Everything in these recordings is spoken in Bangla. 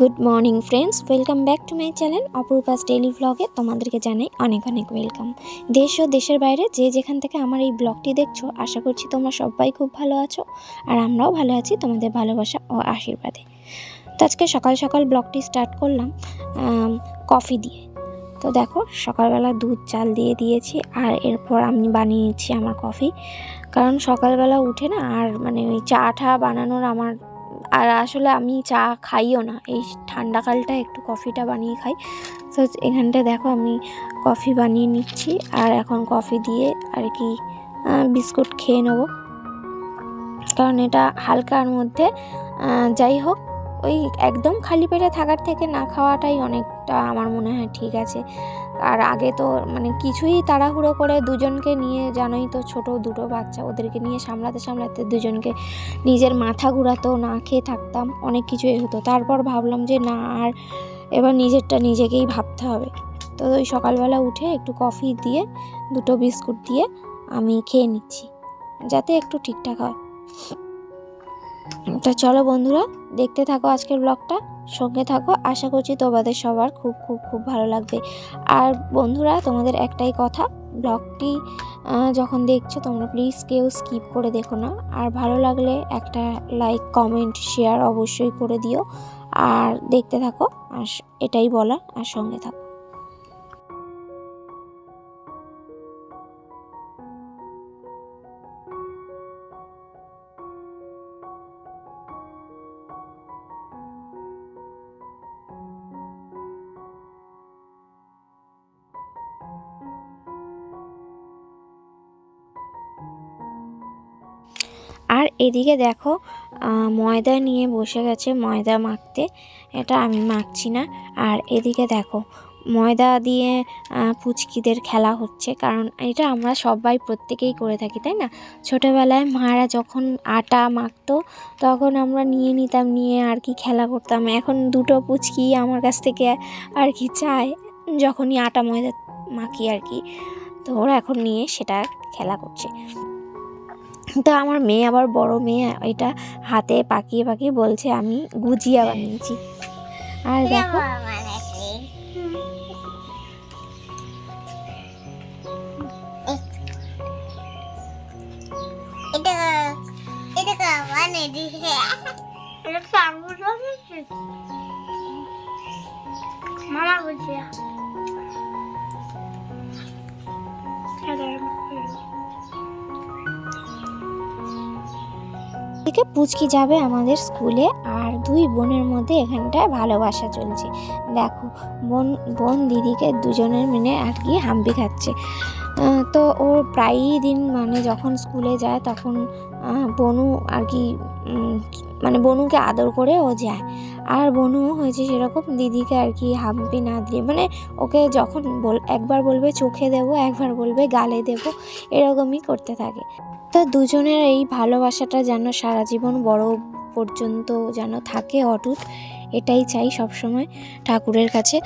Good morning friends welcome back to my channel Aparupa's daily ব্লগে তোমাদেরকে জানাই অনেক অনেক ওয়েলকাম দেশ ও দেশের বাইরে যে যেখান থেকে আমার এই ব্লগটি দেখছ, আশা করছি তোমরা সবাই খুব ভালো আছো আর আমরাও ভালো আছি তোমাদের ভালোবাসা ও আশীর্বাদে। তো আজকে সকাল সকাল ব্লগটি স্টার্ট করলাম কফি দিয়ে। তো দেখো, সকালবেলা দুধ, চাল দিয়ে দিয়েছি আর এরপর আমি বানিয়ে নিচ্ছি আমার কফি কারণ সকালবেলা উঠে না আর মানে ওই চা ঠা বানানোর আমার আর আসলে আমি চা খাইও না। এই ঠান্ডাকালটা একটু কফিটা বানিয়ে খাই। তো এখানটা দেখো আমি কফি বানিয়ে নিচ্ছি। আর এখন কফি দিয়ে আর কি বিস্কুট খেয়ে নেব। কারণ এটা হালকার মধ্যে যাই হোক, ওই একদম খালি পেটে থাকার থেকে না খাওয়াটাই অনেকটা আমার মনে হয় ঠিক আছে। আর আগে তো মানে কিছুই তাড়াহুড়ো করে দুজনকে নিয়ে, জানোই তো ছোট দুটো বাচ্চা, ওদেরকে নিয়ে সামলাতে সামলাতে দুজনকে নিজের মাথা ঘুরাতো, না খেয়ে থাকতাম, অনেক কিছুই হতো। তারপর ভাবলাম যে না, আর এবার নিজেরটা নিজেকেই ভাবতে হবে। তো ওই সকালবেলা উঠে একটু কফি দিয়ে, দুটো বিস্কুট দিয়ে আমি খেয়ে নিচ্ছি, যাতে একটু ঠিকঠাক হয়। তো চলো বন্ধুরা, দেখতে থাকো আজকের ব্লগটা। সঙ্গে থাকো। আশা করছি তোমাদের সবার খুব খুব খুব ভালো লাগবে। আর বন্ধুরা, তোমাদের একটাই কথা, ব্লগটি যখন দেখছ তোমরা প্লিজ কেউ স্কিপ করে দেখো না। আর ভালো লাগলে একটা লাইক কমেন্ট শেয়ার অবশ্যই করে দিও। আর দেখতে থাকো আর এটাই বলা আর সঙ্গে থাকো। এদিকে দেখো ময়দা নিয়ে বসে গেছে ময়দা মাখতে। এটা আমি মাখছি না। আর এদিকে দেখো, ময়দা দিয়ে পুচকিদের খেলা হচ্ছে। কারণ এটা আমরা সবাই প্রত্যেকেই করে থাকি, তাই না? ছোটোবেলায় মারা যখন আটা মাখতো, তখন আমরা নিয়ে নিতাম, নিয়ে আর কি খেলা করতাম। এখন দুটো পুচকি আমার কাছ থেকে আর কি চায়, যখনই আটা ময়দা মাখি আর কি। তো ওরা এখন নিয়ে সেটা খেলা করছে। তো আমার মেয়ে আবার বড় মেয়ে এটা হাতে পাকিয়ে পাকিয়ে বলছে আমি গুজিয়া বানিয়েছি। আর দেখো। মামা বলছে থেকে পুচকি যাবে আমাদের স্কুলে আর দুই বোনের মধ্যে এখানটায় ভালোবাসা চলছে। দেখো, বোন বোন দিদিকে দুজনের মিলে আর কি হাম্পি খাচ্ছে। তো ও প্রায়ই দিন মানে যখন স্কুলে যায় তখন বনু আর কি মানে বনুকে আদর করে ও যায়। আর বনু হয়েছে সেরকম দিদিকে আর কি হাম্পি না দিয়ে মানে ওকে যখন বল, একবার বলবে চোখে দেবো, একবার বলবে গালে দেবো, এরকমই করতে থাকে। তো দুজনের এই ভালোবাসাটা যেন সারা জীবন বড় পর্যন্ত যেন থাকে অটুট, এটাই চাই সবসময় ঠাকুরের কাছে।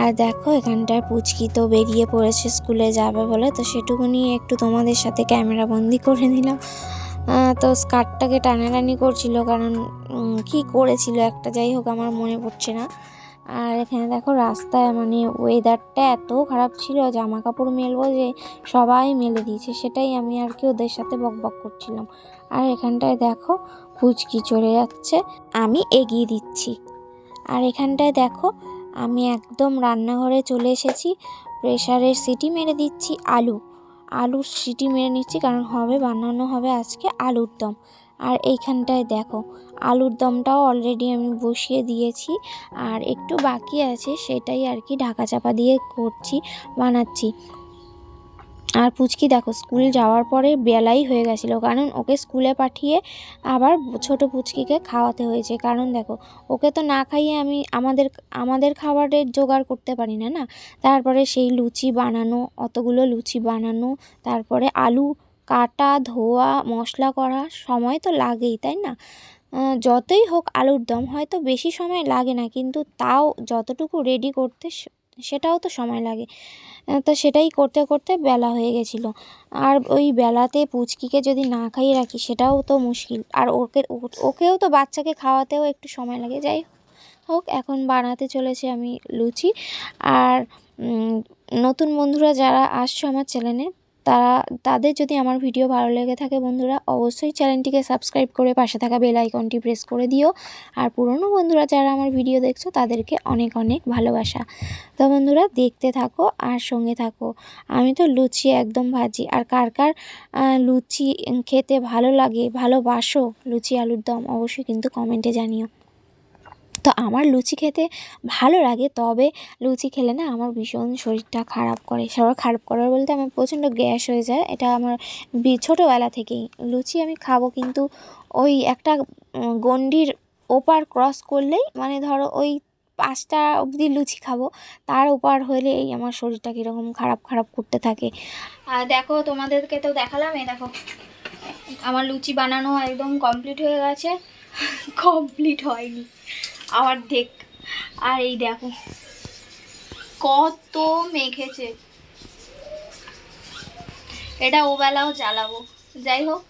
আর দেখো, এখানটায় পুচকি তো বেরিয়ে পড়েছে, স্কুলে যাবে বলে। তো সেটুকুনি একটু তোমাদের সাথে ক্যামেরা বন্দি করে নিলাম। তো স্কার্টটাকে টানাটানি করছিল, কারণ কি করেছিল একটা, যাই হোক, আমার মনে পড়ছে না। আর এখানে দেখো রাস্তায় মানে ওয়েদারটা এত খারাপ ছিল জামা কাপড় মেলবো যে সবাই মেলে দিয়েছে, সেটাই আমি আর কি ওদের সাথে বক বক করছিলাম। আর এখানটায় দেখো ফুচকি চলে যাচ্ছে, আমি এগিয়ে দিচ্ছি। আর এখানটায় দেখো আমি একদম রান্নাঘরে চলে এসেছি প্রেশারের সিটি মেরে দিচ্ছি আলু। আলুর সিটি মেরে নিচ্ছি কারণ হবে, বানানো হবে আজকে আলুর দম। আর এইখানটায় দেখো, আলুর দমটাও অলরেডি আমি বসিয়ে দিয়েছি আর একটু বাকি আছে সেটাই আর কি ঢাকা চাপা দিয়ে করছি, বানাচ্ছি। আর পুচকি দেখো, স্কুল যাওয়ার পরে বেলাই হয়ে গেছিল, কারণ ওকে স্কুলে পাঠিয়ে আবার ছোট পুচকিকে খাওয়াতে হয়েছে। কারণ দেখো, ওকে তো না খাইয়ে আমি আমাদের আমাদের খাবারের জোগাড় করতে পারি না না? তারপরে সেই লুচি বানানো, অতগুলো লুচি বানানো, তারপরে আলু কাটা, ধোয়া, মশলা করা সময় তো লাগেই, তাই না? যতই হোক আলুর দম হয়তো বেশি সময় লাগে না, কিন্তু তাও যতটুকু রেডি করতে সেটাও তো সময় লাগে। তো সেটাই করতে করতে বেলা হয়ে গেছিল। আর ওই বেলাতে পুচকিকে যদি না খাইয়ে রাখি, সেটাও তো মুশকিল। আর ওকে, ওকেও তো বাচ্চাকে খাওয়াতেও একটু সময় লাগে। যাই হোক, এখন বানাতে চলেছে আমি লুচি। আর নতুন বন্ধুরা যারা আসছো আমার চ্যানেলে তারা, তাদের যদি আমার ভিডিও ভালো লেগে থাকে বন্ধুরা, অবশ্যই চ্যানেলটিকে সাবস্ক্রাইব করে পাশে থাকা বেল আইকনটি প্রেস করে দিও। আর পুরনো বন্ধুরা যারা আমার ভিডিও দেখছ, তাদেরকে অনেক অনেক ভালোবাসা। তো বন্ধুরা, দেখতে থাকো আর সঙ্গে থাকো। আমি তো লুচি একদম ভাজি। আর কার কার লুচি খেতে ভালো লাগে, ভালোবাসো লুচি আলুর দম, অবশ্যই কিন্তু কমেন্টে জানিও। তো আমার লুচি খেতে ভালো লাগে, তবে লুচি খেলে না আমার ভীষণ শরীরটা খারাপ করে। শরীর খারাপ করার বলতে আমার প্রচণ্ড গ্যাস হয়ে যায়, এটা আমার ছোটোবেলা থেকেই। লুচি আমি খাব কিন্তু ওই একটা গণ্ডির ওপার ক্রস করলেই মানে ধরো ওই পাঁচটা অবধি লুচি খাব, তার ওপার হলেই আমার শরীরটা কীরকম খারাপ খারাপ করতে থাকে। আর দেখো, তোমাদেরকে তো দেখালাম, এই দেখো, আমার লুচি বানানো একদম কমপ্লিট হয়ে গেছে। কমপ্লিট হয়নি। দেখ আর এই দেখো, কত মেখেছে। এটা ওবেলাও জ্বালাবো। যাই হোক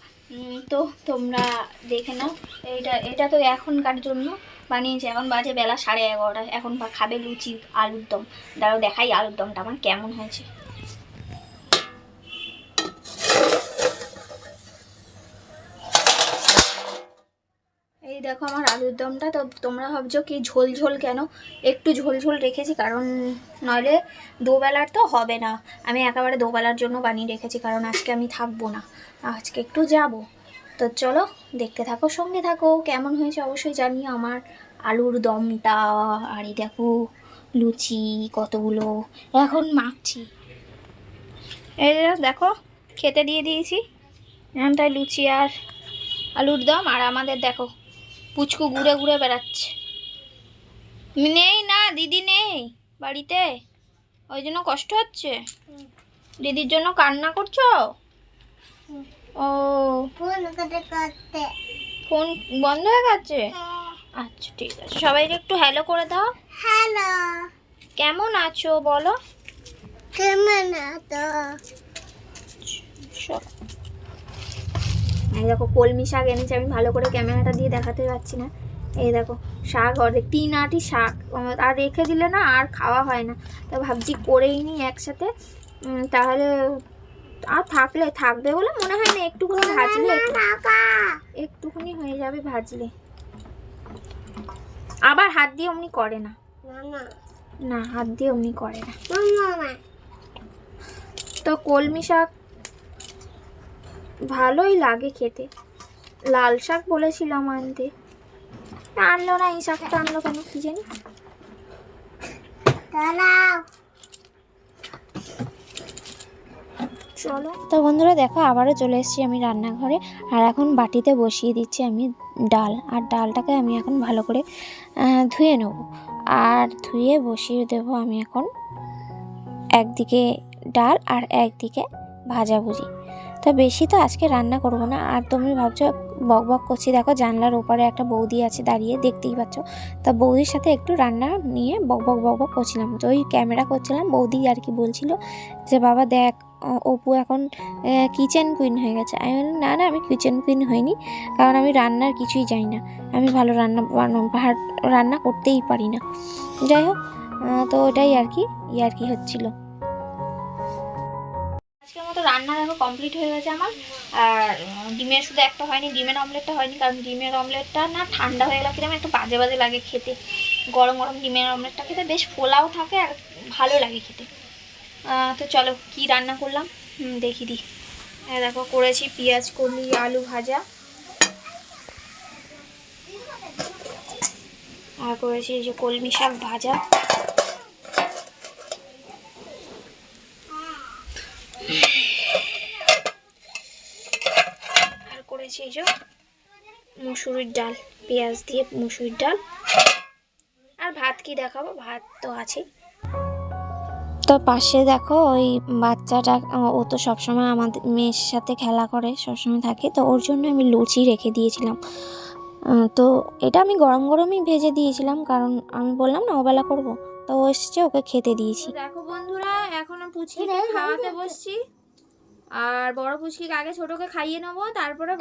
তো তোমরা দেখে নাও। এইটা, এটা তো এখনকার জন্য বানিয়েছে। এখন বাজে বেলা সাড়ে এগারোটা এখন খাবে লুচি, আলুর দম। দাঁড়াও দেখাই আলুর দমটা আমার কেমন হয়েছে। দেখো আমার আলুর দমটা, তো তোমরা ভাবছ কি ঝোল ঝোল কেন? একটু ঝোল ঝোল রেখেছি, কারণ নইলে দুবেলার তো হবে না। আমি একেবারে দুবেলার জন্য বানিয়ে রেখেছি, কারণ আজকে আমি থাকব না। আজকে একটু যাব। তো চলো, দেখতে থাকো, সঙ্গে থাকো। কেমন হয়েছে অবশ্যই জানিও আমার আলুর দমটা, আর দেখো লুচি কতগুলো। এখন মাখছি। এই দেখো, খেতে দিয়ে দিয়েছি। এমনটাই লুচি আর আলুর দম, আর আমাদের দেখো পুচকু ঘুরে ঘুরে বেড়াচ্ছে। নেই না দিদি নেই বাড়িতে। ওই জন্য কষ্ট হচ্ছে? দিদির জন্য কান্না করছ? ও। ফোন বন্ধ হয়ে গেছে? আচ্ছা ঠিক আছে। সবাইকে একটু হ্যালো করে দাও। হ্যালো কেমন আছো বলো? কেমন তো চলো। এই দেখো কলমি শাক এনেছি আমি ভালো করে ক্যামেরাটা দিয়ে দেখাতে পারছি না। এই দেখো শাক অর্ধেক তিন আটি শাক। আর রেখে দিলে না আর খাওয়া হয় না। তো ভাবছি করেই নিই একসাথে। তাহলে আর থাকলে থাকবে বলে মনে হয় না একটুখানি ভাজলে। একটু- একটুখানি হয়ে যাবে ভাজলে। আবার হাত দিয়ে অমনি করে না। না হাত দিয়ে অমনি করে না। তো কলমি শাক ভালোই লাগে খেতে। লাল শাক বলেছিলাম আনতে আনলো না এই শাকটা আনলো কেন কি জানি? চলো। তো বন্ধুরা দেখো আবারও চলে এসেছি আমি রান্নাঘরে। আর এখন বাটিতে বসিয়ে দিচ্ছি আমি ডাল। আর ডালটাকে আমি এখন ভালো করে ধুয়ে নেব। আর ধুয়ে বসিয়ে দেবো আমি এখন একদিকে ডাল আর একদিকে ভাজাভুজি তো বেশি তো আজকে রান্না করব না। আর তুমি ভাবছ বক বক করছি। দেখো জানলার ওপারে একটা বৌদি আছে দাঁড়িয়ে, দেখতেই পাচ্ছ। তা বৌদির সাথে একটু রান্না নিয়ে বক বক বক বক করছিলাম। তো ওই ক্যামেরা করছিলাম, বৌদি আর কি বলছিল যে, বাবা দেখ অপু এখন কিচেন কুইন হয়ে গেছে। আমি বললাম, না না, আমি কিচেন কুইন হইনি। কারণ আমি রান্নার কিছুই জানি না। আমি ভালো রান্না রান্না করতেই পারি না। যাই হোক তো ওটাই আর কি ই আর কি হচ্ছিল। রান্না দেখো কমপ্লিট হয়ে গেছে আমার। আর ডিমের শুধু একটা হয়নি, ডিমের অমলেটটা হয়নি, কারণ ডিমের অমলেটটা না ঠান্ডা হয়ে গেলে একটু বাজে বাজে লাগে খেতে। গরম গরম ডিমের অমলেটটা খেতে বেশ ফোলাও থাকে আর ভালো লাগে খেতে। তো চলো, কি রান্না করলাম? দেখি দি। এই দেখো, করেছি পেঁয়াজ, কলি, আলু ভাজা। আর করেছি যে কলমি শাক ভাজা। করেছি এই যে মুসুরির ডাল, পেঁয়াজ দিয়ে মুসুরির ডাল। আর ভাত কি দেখাবো? ভাত তো আছেই। তো পাশে দেখো ওই বাচ্চাটা, ও তো সবসময় আমাদের মেয়ের সাথে খেলা করে, সবসময় থাকে। তো ওর জন্য আমি লুচি রেখে দিয়েছিলাম। তো এটা আমি গরম গরমই ভেজে দিয়েছিলাম, কারণ আমি বললাম না, ওবেলা করব। তো ও এসছে, ওকে খেতে দিয়েছি। দেখো বন্ধুরা, এখনও পুচকিকে খাওয়াতে বসছি। আর বড় পুচকিকে আগে ছোটকে খাইয়ে নেব তারপরে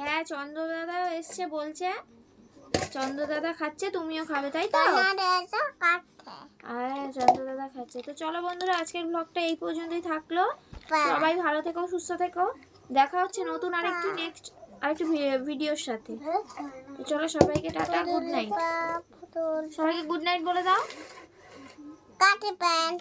হ্যাঁ চন্দ্র দাদা এসছে বলছে। চন্দ্র দাদা খাচ্ছে তুমিও খাবে তাই তো? আর চন্দ্র দাদা খাচ্ছে। তো চলো বন্ধুরা আজকের ব্লগটা এই পর্যন্তই থাকল। সবাই ভালো থেকো সুস্থ থেকো। দেখা হচ্ছে নতুন আরেকটি নেক্সট আরেকটি ভিডিওর সাথে। তো চলো সবাইকে টাটা গুড নাইট সবাইকে গুড নাইট বলে দাও। কাটি প্যান্ট।